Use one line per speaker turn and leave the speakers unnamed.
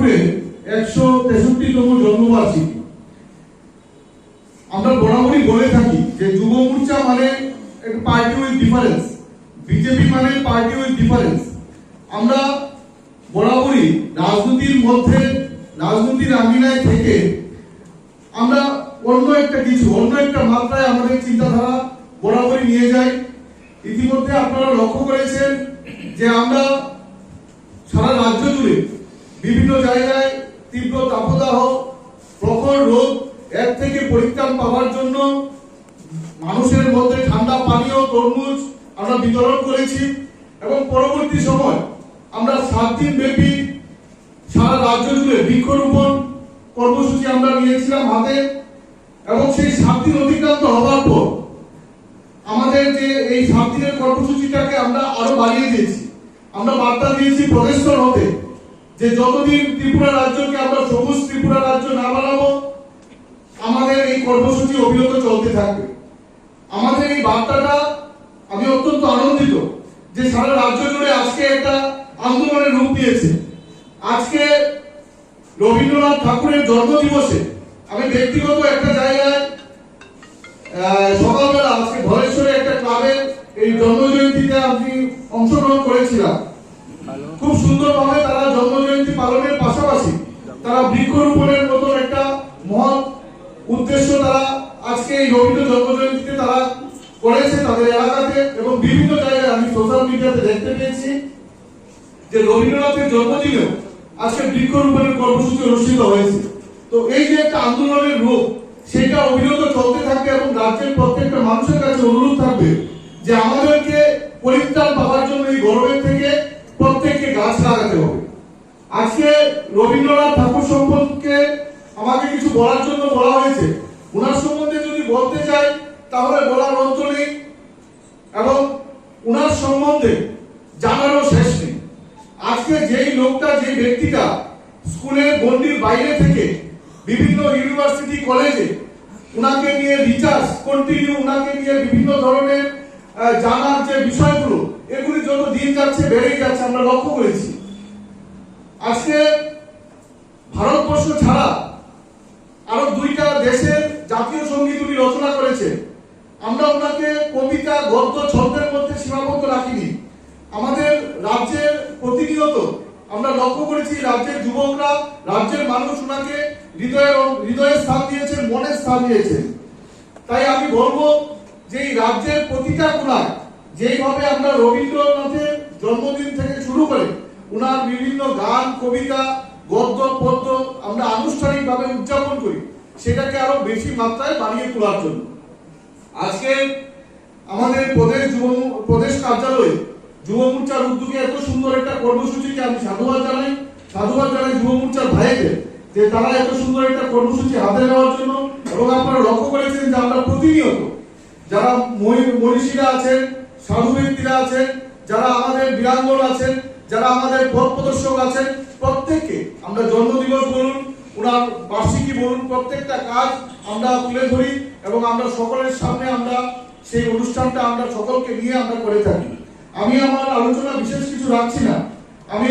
ঠাকুরের একশো তেষট্টিতম জন্মবার্ষিকী। আমরা বরাবরই বলে থাকি যে যুব মোর্চা মানে পার্টি উইথ ডিফারেন্স বিজেপি মানে পার্টি উইথ ডিফারেন্স আমরা বরাবরই রাজনীতির মধ্যে, রাজনীতির আঙিনায় থেকে আমরা অন্য একটা কিছু, অন্য একটা মাত্রায় আমাদের চিন্তাধারা বরাবরই নিয়ে যাই। ইতিমধ্যে আপনারা লক্ষ্য করেছেন যে আমরা সারা রাজ্য জুড়ে বিভিন্ন জায়গায় তীব্র তাপদাহ, প্রখর রোদ, এর থেকে পরিত্রাণ পাওয়ার জন্য মানুষের মধ্যে ঠান্ডা পানীয়, তরমুজ আমরা বিতরণ করেছি এবং পরবর্তী সময় আমরা সাত দিন ব্যাপী সারা রাজ্য জুড়ে বৃক্ষরোপণ কর্মসূচি আমরা নিয়েছিলাম হাতে এবং সেই সাত দিন অতিক্রান্ত হওয়ার পর আমাদের যে এই সাত দিনের কর্মসূচিটাকে আমরা আরও বাড়িয়ে দিয়েছি। আমরা বার্তা দিয়েছি প্রদেশ হতে যে যতদিন ত্রিপুরা রাজ্যকে আমরা সবুজ ত্রিপুরা রাজ্য না বানাবো, আমাদের এই কর্মসূচি অবিরত চলতে থাকবে। আমাদের এই বার্তাটা আমি অত্যন্ত আনন্দিত যে সারা রাজ্য জুড়ে আজকে একটা আন্দোলনের রূপ দিয়েছে। আজকে রবীন্দ্রনাথ ঠাকুরের জন্মদিবসে আমি ব্যক্তিগত একটা জায়গায় সকালবেলা আজকে ধলেশ্বরে একটা ক্লাবের এই জন্মজয়ন্তীতে আমি অংশগ্রহণ করেছিলাম। খুব সুন্দরভাবে তারা বৃক্ষরোপণের মতন একটা মহৎ উদ্দেশ্য তারা আজকে এই রবীন্দ্র জন্মজয়ন্তীতে তারা করেছে তাদের এলাকাতে এবং বিভিন্ন জায়গায় আমি সোশ্যাল মিডিয়াতে দেখতে পেয়েছি যে রবীন্দ্রনাথের জন্মদিনেও আজকে বৃক্ষরোপণের কর্মসূচি অনুষ্ঠিত হয়েছে। তো এই যে একটা আন্দোলনের রূপ, সেটা অবিরত চলতে থাকবে এবং রাজ্যের প্রত্যেকটা মানুষের কাছে অনুরোধ থাকবে যে আমাদেরকে পরিত্রাণ পাওয়ার জন্য এই গরমের থেকে প্রত্যেককে গাছ লাগাতে হবে। আজকে আমাকে কিছু বলার জন্য বলা হয়েছে। ওনার সম্বন্ধে যদি বলতে চাই, তাহলে বলার অন্ত নেই। এবং উনার সম্বন্ধে জানারও শেষ নেই। আজকে যেই লোকটা যে ব্যক্তিটা স্কুলের গণ্ডির বাইরে থেকে বিভিন্ন ইউনিভার্সিটি কলেজে ওনাকে নিয়ে রিচার্জ কন্টিনিউ ওনাকে নিয়ে বিভিন্ন ধরনের জানার যে বিষয়গুলো, এগুলি যত দিন যাচ্ছে বেড়েই যাচ্ছে, আমরা লক্ষ্য করেছি। আজকে ভারতবর্ষ ছাড়া আমরা কবিতা, গদ্য, ছন্দের মধ্যে সীমাবদ্ধ রাখিনি। আমাদের রাজ্যের প্রতিনিয়ত আমরা লক্ষ্য করেছি, রাজ্যের যুবকরা, রাজ্যের মানুষ ওনাকে হৃদয়ের হৃদয়ে স্থান দিয়েছেন, মনে স্থান দিয়েছেন। তাই আমি বলব যে এই রাজ্যের প্রতিটা কোনায় যেইভাবে আমরা রবীন্দ্রনাথের জন্মদিন থেকে শুরু করে ওনার বিভিন্ন গান, কবিতা, গদ্য, পদ্য আমরা আনুষ্ঠানিকভাবে উদযাপন করি, সেটাকে আরও বেশি মাত্রায় বাড়িয়ে তোলার জন্য। আজকে আমাদের প্রদেশ যুব প্রদেশ কার্যালয়ে, যুব মোর্চার উদ্যোগে এত সুন্দর একটা কর্মসূচিকে আমি সাধুবাদ জানাই। সাধুবাদ জানাই যুব মোর্চার ভাইদের, যে তারা এত সুন্দর একটা কর্মসূচি হাতে নেওয়ার জন্য এবং আপনারা লক্ষ্য করেছেন যে আমরা প্রতিনিয়ত যারা মনীষীরা আছেন সাধু ব্যক্তিরা আছেন, যারা আমাদের বীরাঙ্গন আছেন, যারা আমাদের পথ প্রদর্শক আছেন, প্রত্যেককে আমরা জন্মদিবস বলুন, ওনার বার্ষিকী বলুন, প্রত্যেকটা কাজ আমরা তুলে ধরি এবং আমরা সকলের সামনে আমরা সেই অনুষ্ঠানটা আমরা সকলকে নিয়ে আমরা করে থাকি। আমি আমার আলোচনা বিশেষ কিছু রাখছি না। আমি